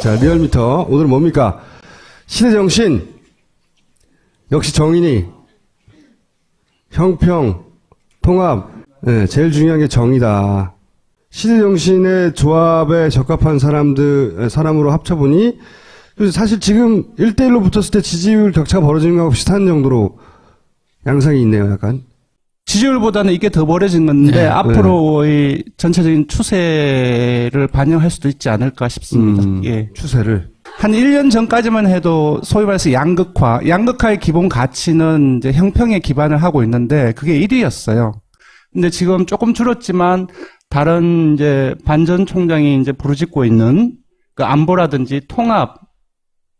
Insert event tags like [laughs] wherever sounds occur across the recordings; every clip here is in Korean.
자, 리얼미터. 오늘은 뭡니까? 시대 정신. 역시 정인이. 형평. 통합. 네, 제일 중요한 게 정의다. 시대 정신의 조합에 적합한 사람들, 사람으로 합쳐보니, 사실 지금 1대1로 붙었을 때 지지율 격차가 벌어지는 거하고 비슷한 정도로 양상이 있네요, 약간. 지지율보다는 이게 더 벌어진 건데 네. 앞으로의 전체적인 추세를 반영할 수도 있지 않을까 싶습니다. 음, 예. 추세를. 한 1년 전까지만 해도 소위 말해서 양극화, 양극화의 기본 가치는 이제 형평에 기반을 하고 있는데 그게 1위였어요. 근데 지금 조금 줄었지만 다른 이제 반전 총장이 이제 부르짖고 있는 그 안보라든지 통합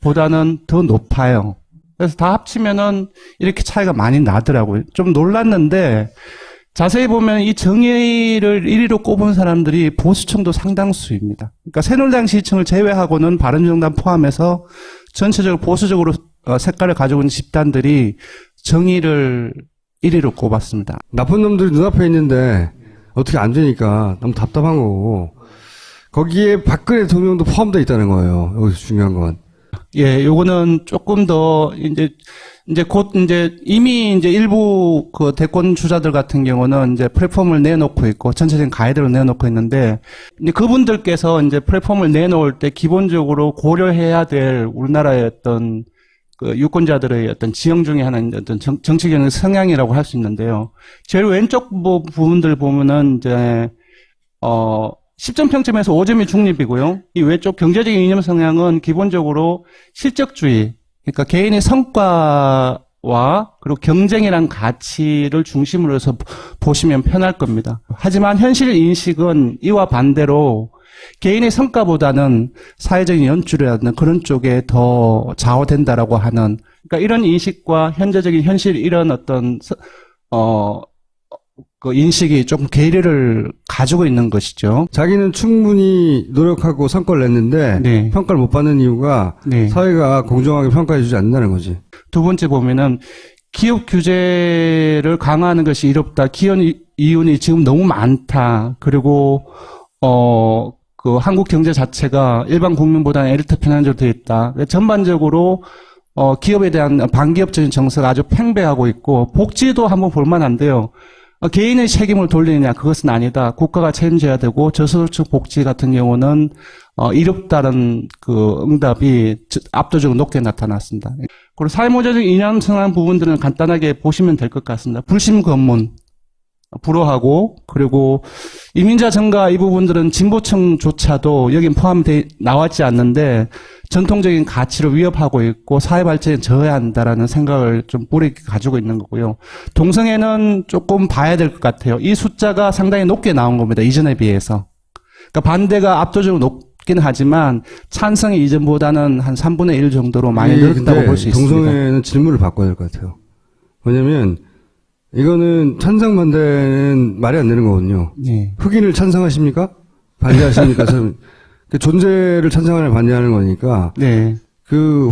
보다는 더 높아요. 그래서 다 합치면은 이렇게 차이가 많이 나더라고요. 좀 놀랐는데 자세히 보면 이 정의를 1위로 꼽은 사람들이 보수층도 상당수입니다. 그러니까 새누리당 시층을 제외하고는 바른정당 포함해서 전체적으로 보수적으로 어, 색깔을 가지고 있는 집단들이 정의를 1위로 꼽았습니다. 나쁜 놈들이 눈앞에 있는데 어떻게 안 되니까 너무 답답한 거고 거기에 박근혜 대통령도 포함되어 있다는 거예요. 여기서 중요한 건. 예, 요거는 조금 더 이제 이제 곧 이제 이미 이제 일부 그 대권 주자들 같은 경우는 이제 플랫폼을 내놓고 있고 전체적인 가이드를 내놓고 있는데 이제 그분들께서 이제 플랫폼을 내놓을 때 기본적으로 고려해야 될 우리나라의 어떤 그 유권자들의 어떤 지형 중에 하나인 어떤 정, 정치적인 성향이라고 할 수 있는데요. 제일 왼쪽 부- 부분들 보면은 이제 어 10점 평점에서 5점이 중립이고요. 이 외쪽 경제적인 이념 성향은 기본적으로 실적주의, 그러니까 개인의 성과와 그리고 경쟁이란 가치를 중심으로 해서 보시면 편할 겁니다. 하지만 현실 인식은 이와 반대로 개인의 성과보다는 사회적인 연출이라든 그런 쪽에 더 좌우된다라고 하는 그러니까 이런 인식과 현재적인 현실 이런 어떤 서- 어, 그 인식이 조금 괴리를 가지고 있는 것이죠. 자기는 충분히 노력하고 성과를 냈는데 네. 평가를 못 받는 이유가 네. 사회가 공정하게 평가해주지 않는다는 거지. 두 번째 보면은 기업 규제를 강화하는 것이 이롭다. 기업 이- 이윤이 지금 너무 많다. 그리고 어 그 한국 경제 자체가 일반 국민보다는 에리트 편향적으로 되어 있다. 전반적으로 어 기업에 대한 반기업적인 정서가 아주 팽배하고 있고 복지도 한번 볼만한데요. 어, 개인의 책임을 돌리느냐 그것은 아니다. 국가가 책임져야 되고 저소득층 복지 같은 경우는 어, 이롭다는 그 응답이 저- 압도적으로 높게 나타났습니다. 그리고 사회모적인 이념 성한 부분들은 간단하게 보시면 될 것 같습니다. 불심 검문 불허하고 그리고 이민자 증가 이 부분들은 진보층조차도 여긴 포함돼 나왔지 않는데 전통적인 가치를 위협하고 있고 사회 발전에 저해한다라는 생각을 좀 뿌리 가지고 있는 거고요. 동성애는 조금 봐야 될 것 같아요. 이 숫자가 상당히 높게 나온 겁니다. 이전에 비해서. 그러니까 반대가 압도적으로 높긴 하지만 찬성이 이전보다는 한 3분의 1 정도로 많이 이게 늘었다고 볼 수 있습니다. 동성애는 질문을 바꿔야 될 것 같아요. 왜냐면 이거는 찬성 반대는 말이 안 되는 거거든요. 네. 흑인을 찬성하십니까? 반대하십니까? [laughs] 참, 그 존재를 찬성하는 반대하는 거니까 네. 그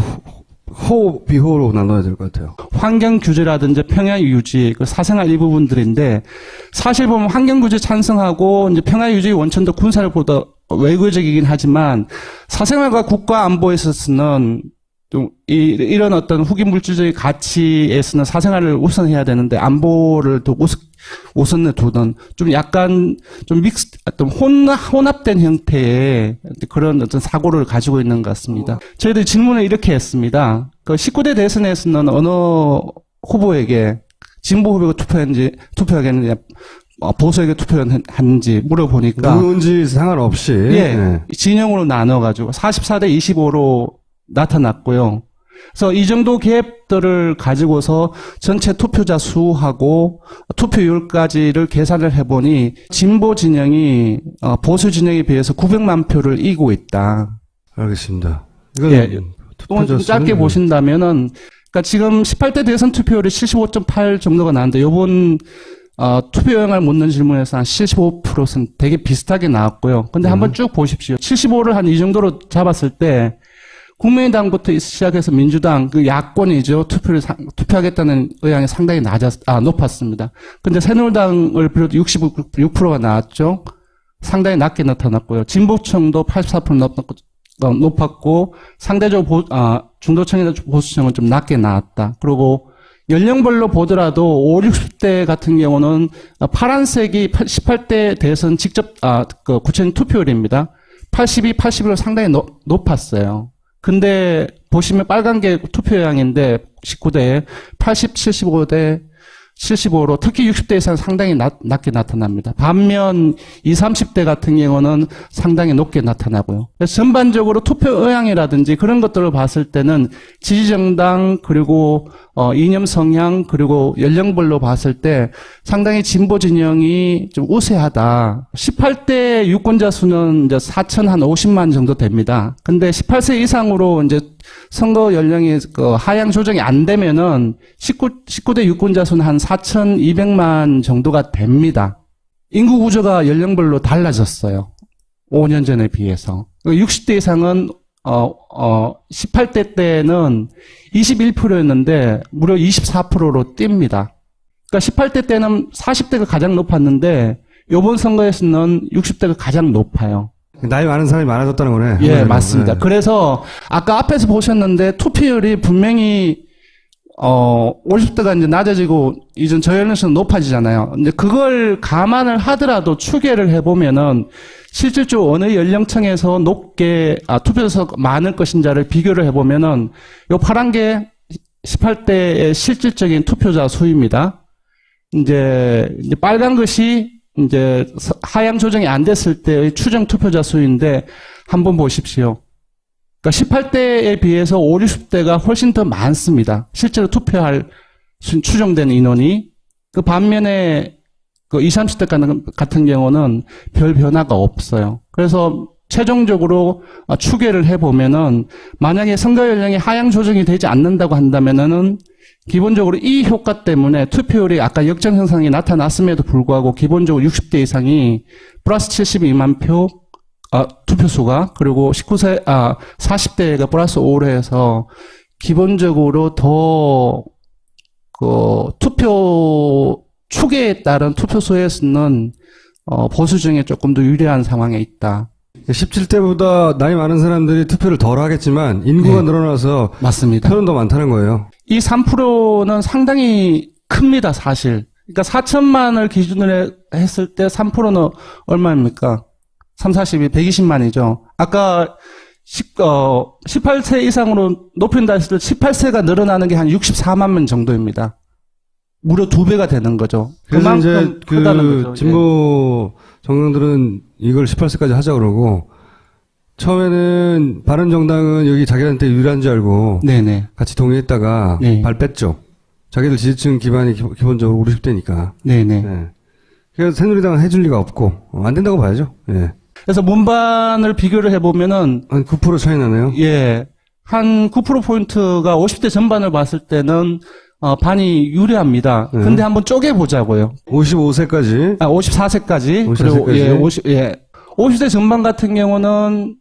호, 비호로 나눠야 될 것 같아요. 환경 규제라든지 평야 유지, 그 사생활 일부분들인데 사실 보면 환경 규제 찬성하고 이제 평야 유지 원천도 군사를 보다 외교적이긴 하지만 사생활과 국가 안보에 있어서는 좀 이, 이런 어떤 후기 물질적인 가치에서는 사생활을 우선해야 되는데 안보를 더 우스, 우선에 두던 좀 약간 좀 믹스 어떤 혼합, 혼합된 형태의 그런 어떤 사고를 가지고 있는 것 같습니다. 저희들이 질문을 이렇게 했습니다. 그 19대 대선에서는 어느 후보에게 진보 후보가 투표했는지 투표하겠느냐 어, 보수에게 투표했는지 물어보니까 누군지 상관없이 예, 네. 진영으로 나눠 가지고 44대 25로 나타났고요. 그래서 이 정도 갭들을 가지고서 전체 투표자 수하고 투표율까지를 계산을 해보니 진보 진영이 어, 보수 진영에 비해서 900만 표를 이기고 있다. 알겠습니다. 이건 예, 또 짧게 수는 보신다면은 그러니까 지금 18대 대선 투표율이 75.8 정도가 나왔는데 요번 어, 투표 영향을 묻는 질문에서 한 75%는 되게 비슷하게 나왔고요. 근데 한번 쭉 보십시오. 75를 한 이 정도로 잡았을 때 국민의당부터 시작해서 민주당 그 야권이죠 투표를 상- 투표하겠다는 의향이 상당히 낮았 아 높았습니다. 근데 새누리당을 비롯 66%가 나왔죠. 상당히 낮게 나타났고요. 진보층도 84% 넘- 어, 높았고 상대적으로 보, 아, 중도층이나 보수층은 좀 낮게 나왔다. 그리고 연령별로 보더라도 5, 60대 같은 경우는 파란색이 18대 대선 직접 아, 그 구체적인 투표율입니다. 82, 81로 상당히 높, 높았어요. 근데 보시면 빨간 게 투표량인데 19대 80, 75대 75로 특히 60대 이상 상당히 낮, 낮게 나타납니다. 반면 20, 30대 같은 경우는 상당히 높게 나타나고요. 전반적으로 투표 의향이라든지 그런 것들을 봤을 때는 지지정당 그리고 어, 이념 성향 그리고 연령별로 봤을 때 상당히 진보 진영이 좀 우세하다. 18대 유권자 수는 이제 4,050만 정도 됩니다. 근데 18세 이상으로 이제 선거 연령이 그 하향 조정이 안 되면은 19, 19대 유권자 수는 한 4,200만 정도가 됩니다. 인구 구조가 연령별로 달라졌어요. 5년 전에 비해서. 60대 이상은 어, 어, 18대 때는 21%였는데 무려 24%로 뜁니다. 그러니까 18대 때는 40대가 가장 높았는데 요번 선거에서는 60대가 가장 높아요. 나이 많은 사람이 많아졌다는 거네. 예, 한마디로. 맞습니다. 네. 그래서 아까 앞에서 보셨는데 투표율이 분명히 어 50대가 이제 낮아지고 이전 저연령층은 높아지잖아요. 근데 그걸 감안을 하더라도 추계를 해보면은 실질적으로 어느 연령층에서 높게 아 투표에서 많을 것인지를 비교를 해보면은 요 파란 게 18대의 실질적인 투표자 수입니다. 이제, 이제 빨간 것이 이제 서- 하향 조정이 안 됐을 때의 추정 투표자 수인데 한번 보십시오. 그러니까 18대에 비해서 5, 60대가 훨씬 더 많습니다. 실제로 투표할 수- 추정된 인원이 그 반면에 그 20, 30대 같은- 경우는 별 변화가 없어요. 그래서 최종적으로 어, 추계를 해보면은 만약에 선거 연령이 하향 조정이 되지 않는다고 한다면은 기본적으로 이 효과 때문에 투표율이 아까 역전 현상이 나타났음에도 불구하고 기본적으로 60대 이상이 플러스 72만 표 아, 투표수가 그리고 19세 아 40대가 플러스 5로 해서 기본적으로 더 그 투표 추계에 따른 투표수에서는 어, 보수 중에 조금 더 유리한 상황에 있다. 17대보다 나이 많은 사람들이 투표를 덜 하겠지만 인구가 네. 늘어나서 맞습니다. 표는 더 많다는 거예요. 이 3%는 상당히 큽니다, 사실. 그러니까 4천만을 기준으로 해- 했을 때 3%는 얼마입니까? 3, 42, 120만이죠. 아까 10, 어, 18세 이상으로 높인다 했을 때 18세가 늘어나는 게 한 64만 명 정도입니다. 무려 두 배가 되는 거죠. 이제 그만큼 크다는 그 거죠. 예. 진보 정당들은 이걸 18세까지 하자 그러고 처음에는 바른 정당은 여기 자기한테 유리한 줄 알고 예. 네네. 같이 동의했다가 네. 발 뺐죠. 자기들 지지층 기반이 기, 본적으로 50대니까. 네네. 네. 그래서 새누리당은 해줄 리가 없고 어, 안 된다고 봐야죠. 예. 그래서 문반을 비교를 해보면은 한 9% 차이 나네요. 예. 한 9%포인트가 50대 전반을 봤을 때는, 어, 반이 유리합니다. 네. 근데 한번 쪼개 보자고요. 55세까지 아, 54세까지. 54 그리고. 예, 50, 예. 50대 전반 같은 경우는,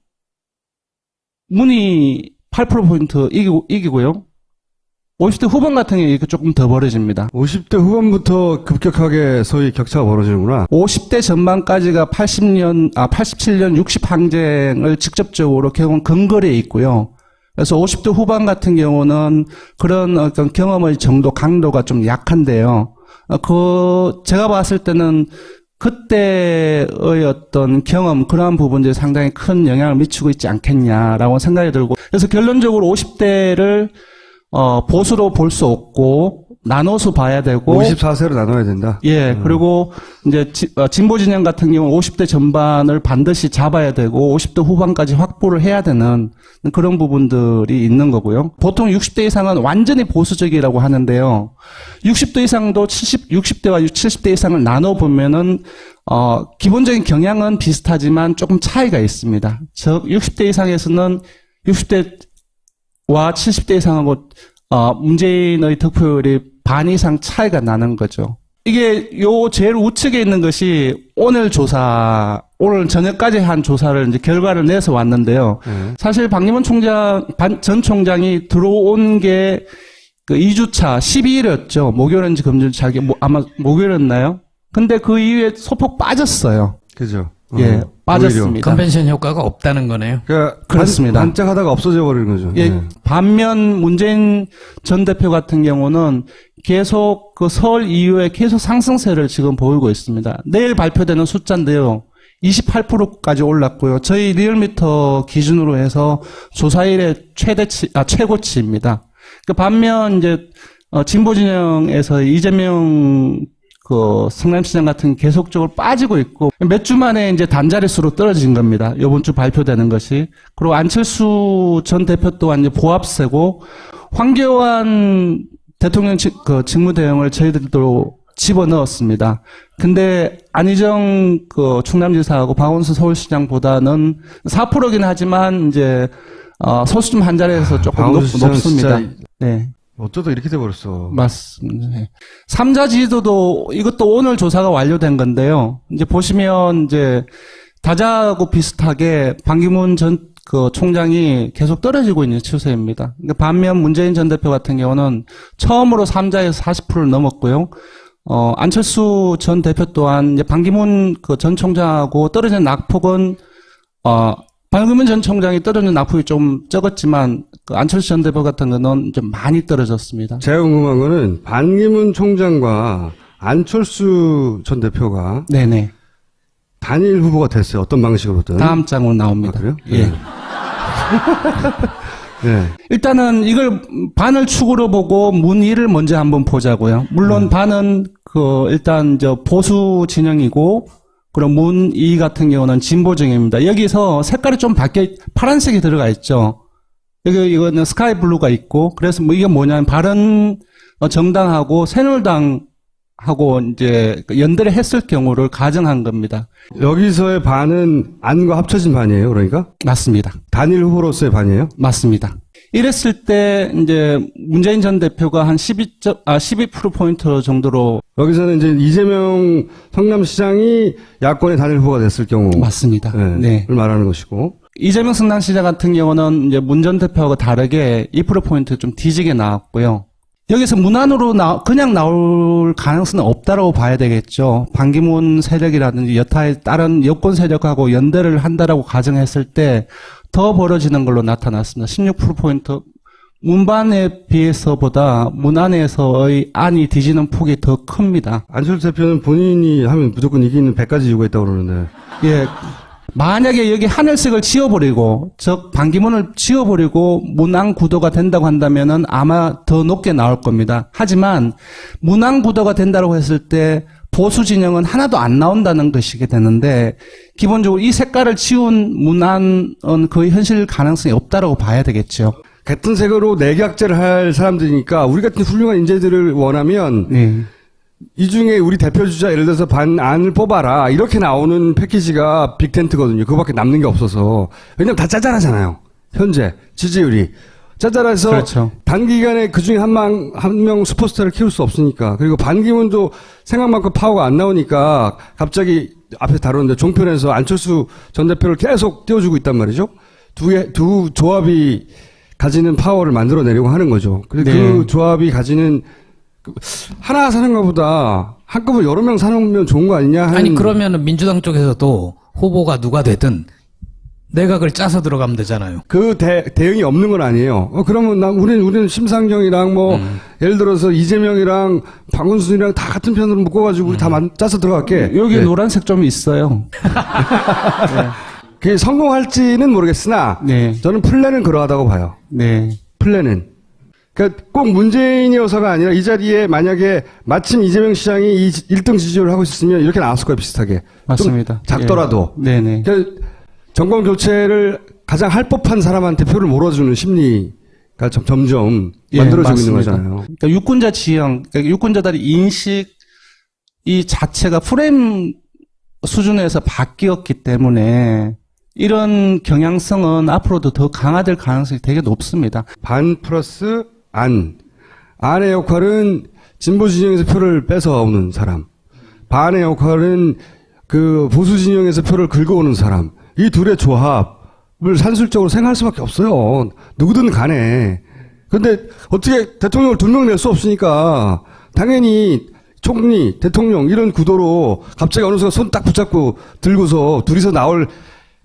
문이 8%포인트 이기고, 이기고요. 50대 후반 같은 이게 조금 더 벌어집니다. 50대 후반부터 급격하게 소위 격차가 벌어지는구나. 50대 전반까지가 80년, 아, 87년 60 항쟁을 직접적으로 경험 근거리에 있고요. 그래서 50대 후반 같은 경우는 그런 어떤 경험의 정도, 강도가 좀 약한데요. 어, 그, 제가 봤을 때는 그때의 어떤 경험, 그러한 부분들이 상당히 큰 영향을 미치고 있지 않겠냐라고 생각이 들고. 그래서 결론적으로 50대를 어, 보수로 볼 수 없고, 나눠서 봐야 되고. 54세로 나눠야 된다. 예, 그리고 이제 지- 어, 진보 진영 같은 경우 50대 전반을 반드시 잡아야 되고 50대 후반까지 확보를 해야 되는 그런 부분들이 있는 거고요. 보통 60대 이상은 완전히 보수적이라고 하는데요. 60대 이상도 70, 60대와 70대 이상을 나눠 보면은 어, 기본적인 경향은 비슷하지만 조금 차이가 있습니다. 즉 60대 이상에서는 60대와 70대 이상하고 어, 문재인의 득표율이 반 이상 차이가 나는 거죠. 이게 요 제일 우측에 있는 것이 오늘 조사, 오늘 저녁까지 한 조사를 이제 결과를 내서 왔는데요. 예. 사실 박리문 총장, 반- 전 총장이 들어온 게그 2주차 12일이었죠. 목요일인지 금요일 자기 뭐, 아마 목요일이었나요? 근데 그 이후에 소폭 빠졌어요. 그죠. 예, 어, 빠졌습니다. 컨벤션 효과가 없다는 거네요. 그러니까 그렇습니다. 반, 짝하다가 없어져 버리는 거죠. 예, 네. 반면 문재인 전 대표 같은 경우는 계속 그 설 이후에 계속 상승세를 지금 보이고 있습니다. 내일 발표되는 숫자인데요. 28%까지 올랐고요. 저희 리얼미터 기준으로 해서 조사일의 최대치, 아, 최고치입니다. 그 반면 이제, 어, 진보 진영에서 이재명 그 성남시장 같은 게 계속적으로 빠지고 있고 몇 주 만에 이제 단자릿수로 떨어진 겁니다. 이번 주 발표되는 것이. 그리고 안철수 전 대표 또한 이제 보합세고 황교안 대통령 직, 그 직무대행을 저희들도 집어 넣었습니다. 근데 안희정 그 충남지사하고 박원순 서울시장보다는 4%긴 하지만 이제 어, 소수점 한 자리에서 조금 높, 박원순 시장은 높습니다. 진짜 네. 어쩌다 이렇게 돼 버렸어. 맞습니다. 네. 삼자 지지도도 이것도 오늘 조사가 완료된 건데요. 이제 보시면 이제 다자하고 비슷하게 반기문 전 그 총장이 계속 떨어지고 있는 추세입니다. 그러니까 반면 문재인 전 대표 같은 경우는 처음으로 삼자에서 40%를 넘었고요. 어, 안철수 전 대표 또한 이제 반기문 그 전 총장하고 떨어진 낙폭은 어, 반기문 전 총장이 떨어진 낙폭이 좀 적었지만 그 안철수 전 대표 같은 거는 좀 많이 떨어졌습니다. 제가 궁금한 거는 반기문 총장과 안철수 전 대표가 네네. 단일 후보가 됐어요. 어떤 방식으로든. 다음 장으로 나옵니다. 아, 그래요? 예. 네. [laughs] 네. 일단은 이걸 반을 축으로 보고 문의를 먼저 한번 보자고요. 물론 음. 반은 그 일단 저 보수 진영이고 그리고 문의 같은 경우는 진보 진영입니다. 여기서 색깔이 좀 바뀌어 파란색이 들어가 있죠. 여기 이거는 스카이 블루가 있고 그래서 뭐 이게 뭐냐면 바른 어, 정당하고 새누리당하고 이제 그 연대를 했을 경우를 가정한 겁니다. 여기서의 반은 안과 합쳐진 반이에요. 그러니까 맞습니다. 단일 후보로서의 반이에요. 맞습니다. 이랬을 때 이제 문재인 전 대표가 한 12점 아 12% 포인트 정도로 여기서는 이제 이재명 성남시장이 야권의 단일 후보가 됐을 경우 맞습니다. 네, 네. 를 말하는 것이고 이재명 성남시장 같은 경우는 이제 문 전 대표하고 다르게 2% 포인트 좀 뒤지게 나왔고요. 여기서 문안으로 나, 그냥 나올 가능성은 없다라고 봐야 되겠죠. 반기문 세력이라든지 여타의 다른 여권 세력하고 연대를 한다라고 가정했을 때 더 벌어지는 걸로 나타났습니다. 16%포인트. 문반에 비해서보다 문안에서의 안이 뒤지는 폭이 더 큽니다. 안철수 대표는 본인이 하면 무조건 이기는 100가지 이유가 있다고 그러는데 예. 만약에 여기 하늘색을 지워버리고, 즉, 반기문을 지워버리고 문항 구도가 된다고 한다면은 아마 더 높게 나올 겁니다. 하지만, 문항 구도가 된다고 했을 때, 보수 진영은 하나도 안 나온다는 것이게 되는데, 기본적으로 이 색깔을 지운 문항은 거의 현실 가능성이 없다라고 봐야 되겠죠. 같은 색으로 내각제를 할 사람들이니까 우리 같은 훌륭한 인재들을 원하면 네. 이 중에 우리 대표 주자 예를 들어서 반안을 뽑아라 이렇게 나오는 패키지가 빅텐트거든요. 그거밖에 남는 게 없어서 왜냐면 다 짜잘하잖아요. 현재 지지율이 짜잘해서 그렇죠. 단기간에 그 중에 한명 한 명 슈퍼스타를 키울 수 없으니까 그리고 반기문도 생각만큼 파워가 안 나오니까 갑자기 앞에 다뤘는데 종편에서 안철수 전 대표를 계속 띄워주고 있단 말이죠. 두, 두 조합이 가지는 파워를 만들어내려고 하는 거죠. 근데 네. 그 조합이 가지는 그 하나 사는 것보다 한꺼번에 여러 명 사놓으면 좋은 거 아니냐 아니 그러면은 민주당 쪽에서도 후보가 누가 되든 내각을 짜서 들어가면 되잖아요. 그 대, 대응이 없는 건 아니에요. 어, 그러면 나, 우리는, 우리는 심상정이랑 뭐, 음. 예를 들어서 이재명이랑 박원순이랑 다 같은 편으로 묶어가지고 우리 다 만- 짜서 들어갈게. 여기 네. 노란색 좀 있어요. [laughs] 그게 성공할지는 모르겠으나, 네. 저는 플랜은 그러하다고 봐요. 네. 플랜은. 그러니까 꼭 문재인이어서가 아니라 이 자리에 만약에 마침 이재명 시장이 이 1등 지지율을 하고 있었으면 이렇게 나왔을 거예요, 비슷하게. 맞습니다. 좀 작더라도. 예. 네네. 그러니까 정권 교체를 가장 할 법한 사람한테 표를 몰아주는 심리가 점, 점점 예, 만들어지고 있는 맞습니다. 거잖아요. 그러니까 유권자 지형, 그러니까 유권자들의 인식 이 자체가 프레임 수준에서 바뀌었기 때문에 이런 경향성은 앞으로도 더 강화될 가능성이 되게 높습니다. 반 플러스 안. 안의 역할은 진보 진영에서 표를 뺏어오는 사람. 반의 역할은 그 보수 진영에서 표를 긁어오는 사람. 이 둘의 조합을 산술적으로 생각할 수밖에 없어요. 누구든 간에. 근데 어떻게 대통령을 두 명 낼 수 없으니까 당연히 총리, 대통령 이런 구도로 갑자기 어느 순간 손 딱 붙잡고 들고서 둘이서 나올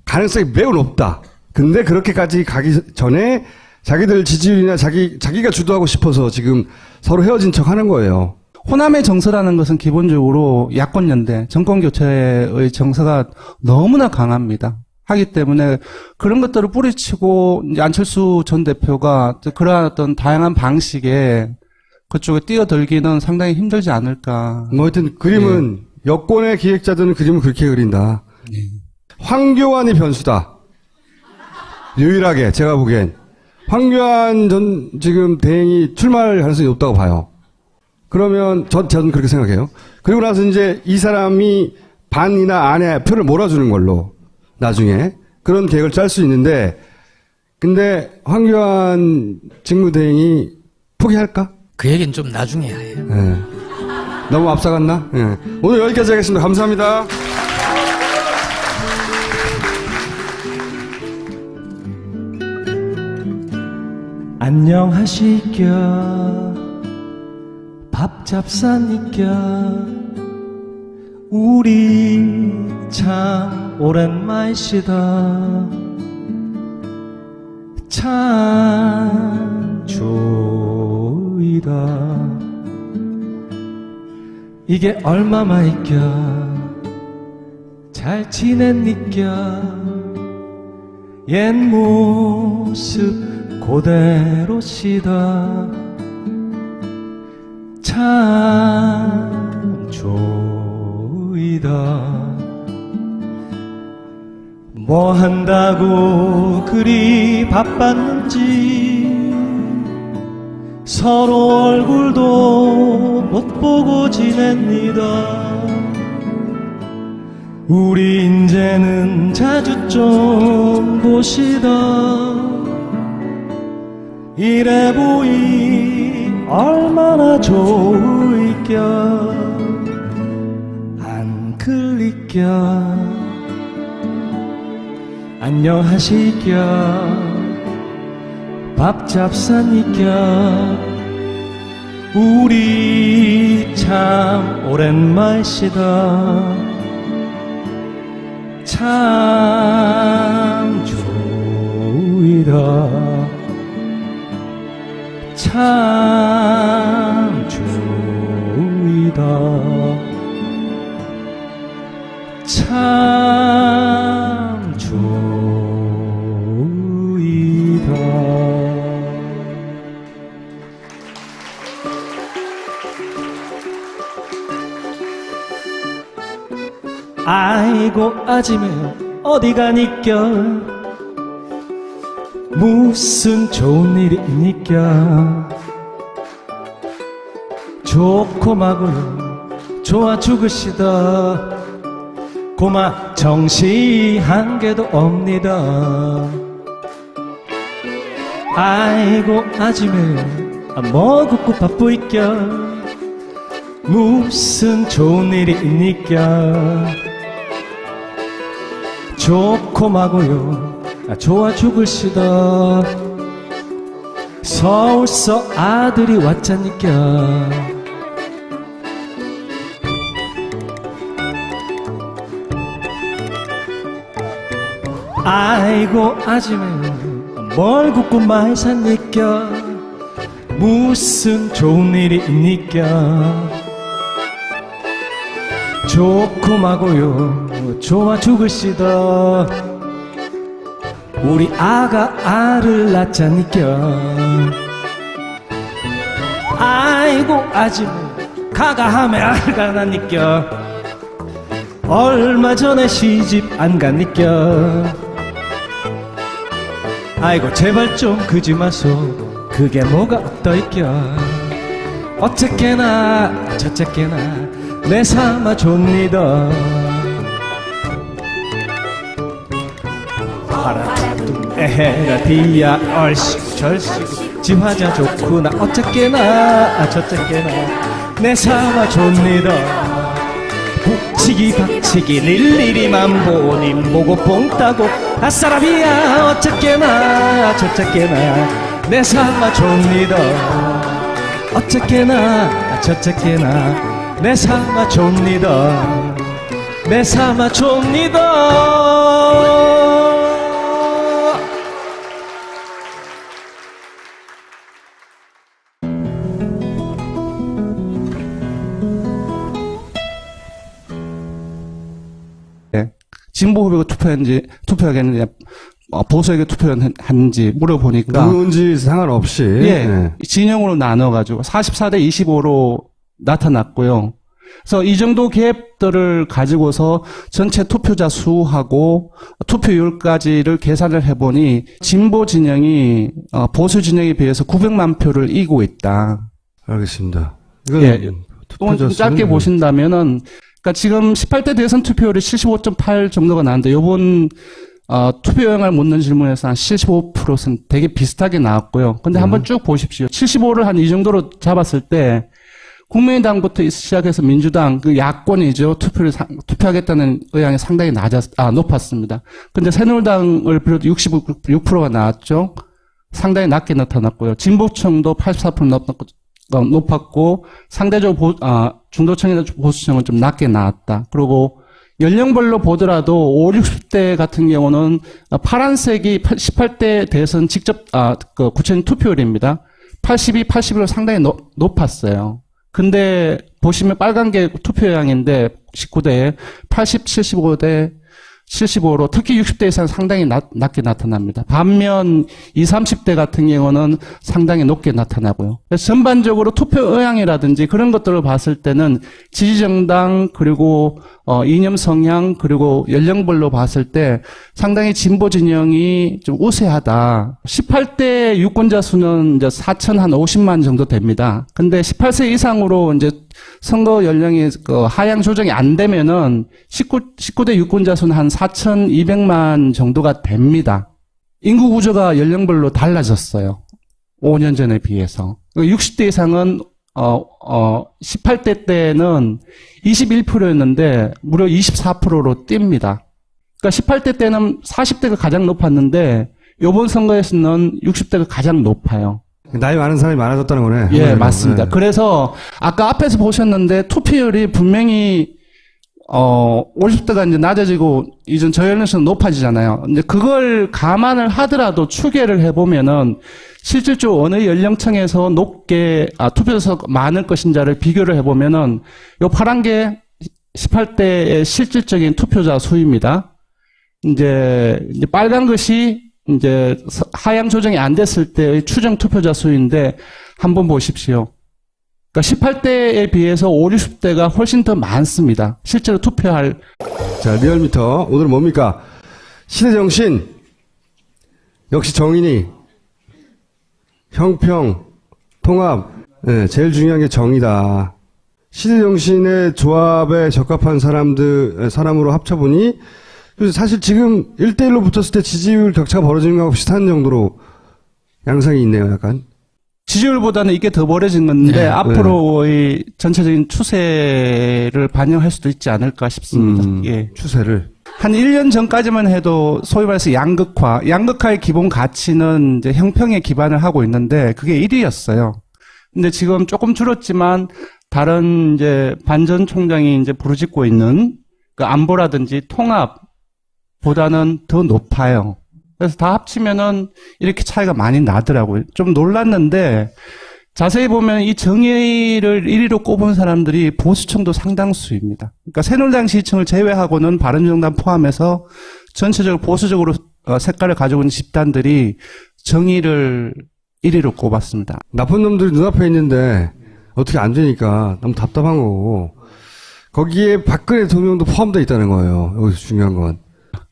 가능성이 매우 높다. 근데 그렇게까지 가기 전에 자기들 지지율이나 자기 자기가 주도하고 싶어서 지금 서로 헤어진 척 하는 거예요. 호남의 정서라는 것은 기본적으로 야권 연대, 정권 교체의 정서가 너무나 강합니다. 하기 때문에 그런 것들을 뿌리치고 안철수 전 대표가 그러한 어떤 다양한 방식에 그쪽에 뛰어들기는 상당히 힘들지 않을까. 뭐 하여튼 그림은 여권의 기획자들은 그림을 그렇게 그린다. 네. 황교안이 변수다. 유일하게 제가 보기엔 황교안 전 지금 대행이 출마할 가능성이 높다고 봐요. 그러면 전 저는 그렇게 생각해요. 그리고 나서 이제 이 사람이 반이나 안에 표를 몰아주는 걸로 나중에 그런 계획을 짤 수 있는데 근데 황교안 직무대행이 포기할까? 그 얘기는 좀 나중에 해야 해요. 예. 너무 앞서갔나? 예. 오늘 여기까지 하겠습니다. 감사합니다. 안녕하시겨 밥잡사니까 우리 참 오랜만이시다. 참 좋이다. 이게 얼마만이겨 잘 지냈니까 옛 모습 그대로시다 참 좋이다. 뭐 한다고 그리 바빴는지 서로 얼굴도 못 보고 지냅니다. 우리 인제는 자주 좀 보시다. 이래 보이 얼마나 좋을겨 안 클릭겨 안녕하시겨 밥 잡사니까 우리 참 오랜만이시다 참 좋이다 참 좋이다. 참 좋이다. 아이고 아지매 어디 가니까 무슨 좋은 일이 있니까? 좋고 마고요 좋아 죽으시다. 고마 정시 한 개도 없니다. 아이고 아지매 뭐 굽고 바쁘니까? 무슨 좋은 일이 있니까? 좋고 마고요. 아, 좋아 죽을 시다. 서울서 아들이 왔자니까. 아이고 아지매 뭘 굽고 많이 샀니까? 무슨 좋은 일이 있니까? 좋고 마고요. 좋아 죽을시다 우리 아가 알을 낳자니까 아이고 아지매 가가 함에 알가 나니까 얼마 전에 시집 안 가니까 아이고 제발 좀 그지 마소. 그게 뭐가 어떠있겨 어쨌게나 저쨌게나 내 삼아 좁니다 에헤라 디야 얼씨구 절씨구 지화자 좋구나 어쨌게나 저쨌게나. 내 삼아 좁니다 북치기 박치기 일일이 만 보님 보고 뽕 따고. 아싸라비야 어쨌게나 저쨌게나. 내 삼아 좁니다 어쨌게나 저쨌게나. 내 삼아 좁니다 내 삼아 좁니다 진보 후보가 투표했는지 투표하겠는지 어, 보수에게 투표했는지 물어보니까 누군지 상관없이. 예, 네. 진영으로 나눠가지고 44대 25로 나타났고요. 그래서 이 정도 갭들을 가지고서 전체 투표자 수하고 투표율까지를 계산을 해보니 진보 진영이 어, 보수 진영에 비해서 900만 표를 이기고 있다. 알겠습니다. 이건 예, 또는 좀 투표자 짧게 수는 보신다면은, 그러니까 지금 18대 대선 투표율이 75.8 정도가 나왔는데, 요번, 어, 투표 영향을 묻는 질문에서 한 75%는 되게 비슷하게 나왔고요. 근데 음. 한번 쭉 보십시오. 75를 한 이 정도로 잡았을 때, 국민의당부터 시작해서 민주당, 그 야권이죠. 투표를, 상- 투표하겠다는 의향이 상당히 낮았, 아, 높았습니다. 근데 새누리당을 비롯 66%가 나왔죠. 상당히 낮게 나타났고요. 진보층도 84% 높았고, 어, 높았고 상대적으로 보, 아, 중도층이나 보수층은 좀 낮게 나왔다. 그리고 연령별로 보더라도 5, 60대 같은 경우는 파란색이 18대 대선 직접 아, 그 구체적인 투표율입니다. 82, 81로 상당히 높, 높았어요. 근데 보시면 빨간 게 투표량인데 19대에 80, 75대 75로 특히 60대 이상 상당히 낮, 낮게 나타납니다. 반면 20, 30대 같은 경우는 상당히 높게 나타나고요. 전반적으로 투표 의향이라든지 그런 것들을 봤을 때는 지지정당 그리고 어, 이념 성향 그리고 연령별로 봤을 때 상당히 진보 진영이 좀 우세하다. 18대 유권자 수는 이제 4천 한 50만 정도 됩니다. 근데 18세 이상으로 이제 선거 연령이 그 하향 조정이 안 되면은 19, 19대 유권자 수는 한 4,200만 정도가 됩니다. 인구 구조가 연령별로 달라졌어요. 5년 전에 비해서. 60대 이상은 어, 어, 18대 때는 21%였는데 무려 24%로 뜁니다. 그러니까 18대 때는 40대가 가장 높았는데 이번 선거에서는 60대가 가장 높아요. 나이 많은 사람이 많아졌다는 거네. 예, 네. 맞습니다. 네. 그래서 아까 앞에서 보셨는데 투표율이 분명히 어 50대가 이제 낮아지고 이전 저연령층 높아지잖아요. 이제 그걸 감안을 하더라도 추계를 해보면은 실질적으로 어느 연령층에서 높게 아, 투표에서 많을 것인지를 비교를 해보면은 요 파란 게 18대의 실질적인 투표자 수입니다. 이제, 이제 빨간 것이 이제 서- 하향 조정이 안 됐을 때의 추정 투표자 수인데 한번 보십시오. 그러니까 18대에 비해서 5, 60대가 훨씬 더 많습니다. 실제로 투표할 자, 리얼미터. 오늘은 뭡니까? 시대 정신. 역시 정인이. 형평. 통합. 예, 제일 중요한 게 정의다. 시대 정신의 조합에 적합한 사람들, 사람으로 합쳐보니, 사실 지금 1대1로 붙었을 때 지지율 격차가 벌어지는 거하고 비슷한 정도로 양상이 있네요, 약간. 지지율보다는 이게 더 벌어진 건데 네. 앞으로의 전체적인 추세를 반영할 수도 있지 않을까 싶습니다. 음, 예. 추세를. 한 1년 전까지만 해도 소위 말해서 양극화, 양극화의 기본 가치는 이제 형평에 기반을 하고 있는데 그게 1위였어요. 근데 지금 조금 줄었지만 다른 이제 반전 총장이 이제 부르짖고 있는 그 안보라든지 통합보다는 더 높아요. 그래서 다 합치면은 이렇게 차이가 많이 나더라고요. 좀 놀랐는데 자세히 보면 이 정의를 1위로 꼽은 사람들이 보수층도 상당수입니다. 그러니까 새누리당 지지층을 제외하고는 바른정당 포함해서 전체적으로 보수적으로 어, 색깔을 가지고 있는 집단들이 정의를 1위로 꼽았습니다. 나쁜 놈들이 눈앞에 있는데 어떻게 안 되니까 너무 답답한 거고 거기에 박근혜 대통령도 포함되어 있다는 거예요. 여기서 중요한 건.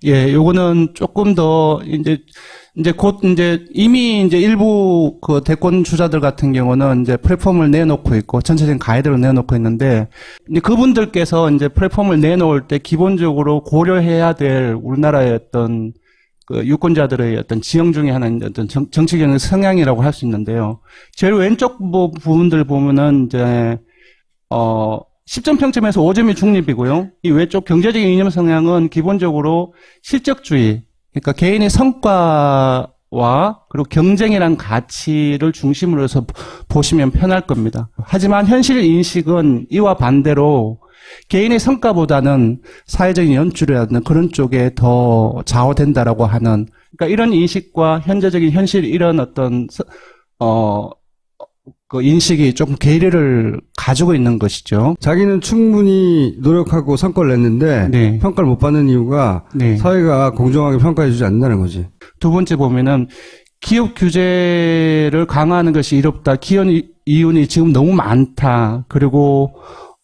예, 요거는 조금 더 이제 이제 곧 이제 이미 이제 일부 그 대권 주자들 같은 경우는 이제 플랫폼을 내놓고 있고 전체적인 가이드를 내놓고 있는데 이제 그분들께서 이제 플랫폼을 내놓을 때 기본적으로 고려해야 될 우리나라의 어떤 그 유권자들의 어떤 지형 중에 하나인 어떤 정, 정치적인 성향이라고 할 수 있는데요. 제일 왼쪽 부- 부분들 보면은 이제 어 10점 평점에서 5점이 중립이고요. 이 외쪽 경제적인 이념 성향은 기본적으로 실적주의, 그러니까 개인의 성과 와 그리고 경쟁이란 가치를 중심으로 해서 보시면 편할 겁니다. 하지만 현실 인식은 이와 반대로 개인의 성과보다는 사회적인 연출이라든 그런 쪽에 더 좌우된다라고 하는 그러니까 이런 인식과 현재적인 현실 이런 어떤 서- 어, 그 인식이 조금 괴리를 가지고 있는 것이죠. 자기는 충분히 노력하고 성과를 냈는데 네. 평가를 못 받는 이유가 네. 사회가 공정하게 평가해주지 않는다는 거지. 두 번째 보면은 기업 규제를 강화하는 것이 이롭다. 기업 이- 이윤이 지금 너무 많다. 그리고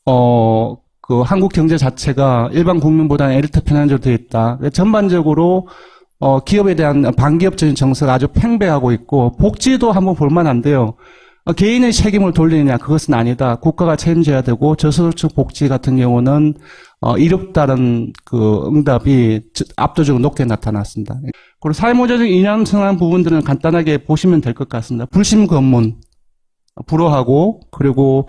어 그 한국 경제 자체가 일반 국민보다는 에리트 편한적으로 되어 있다. 전반적으로 어 기업에 대한 반기업적인 정서가 아주 팽배하고 있고 복지도 한번 볼만한데요. 어, 개인의 책임을 돌리느냐 그것은 아니다. 국가가 책임져야 되고 저소득층 복지 같은 경우는 어, 이롭다는 그 응답이 저- 압도적으로 높게 나타났습니다. 그리고 사회모적인 인연성한 부분들은 간단하게 보시면 될 것 같습니다. 불심 검문, 불허하고, 그리고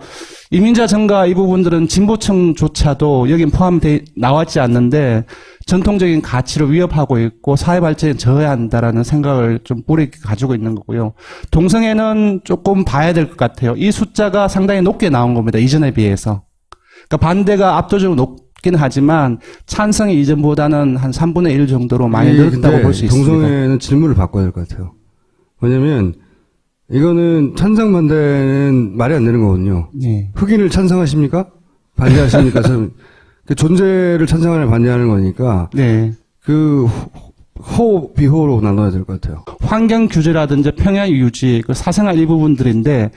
이민자 증가 이 부분들은 진보층조차도 여기 포함돼 나왔지 않는데 전통적인 가치를 위협하고 있고 사회 발전에 저해야 한다라는 생각을 좀 뿌리 가지고 있는 거고요. 동성애는 조금 봐야 될 것 같아요. 이 숫자가 상당히 높게 나온 겁니다. 이전에 비해서. 그러니까 반대가 압도적으로 높기는 하지만 찬성이 이전보다는 한 3분의 1 정도로 많이 이 늘었다고 근데 볼수 있습니다. 동성애는 질문을 바꿔야 될 것 같아요. 왜냐면 이거는 찬성 반대는 말이 안 되는 거거든요. 네. 흑인을 찬성하십니까? 반대하십니까? 참, [laughs] 그 존재를 찬성하는 반대하는 거니까 네. 그 호, 비호로 나눠야 될 것 같아요. 환경 규제라든지 평야 유지, 그 사생활 이 부분들인데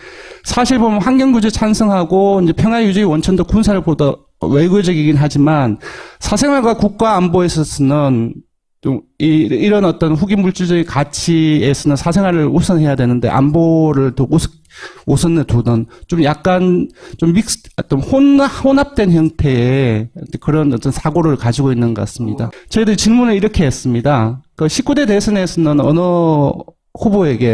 사실 보면 환경 규제 찬성하고 이제 평야 유지 원천도 군사를 보다 외교적이긴 하지만 사생활과 국가 안보에 있어서는 좀 이, 이런 어떤 후기 물질적인 가치에서는 사생활을 우선해야 되는데 안보를 더 우선, 우선에 두던 좀 약간 좀 믹스 어떤 혼합, 혼합된 형태의 그런 어떤 사고를 가지고 있는 것 같습니다. 저희들이 질문을 이렇게 했습니다. 그 19대 대선에서는 어느 후보에게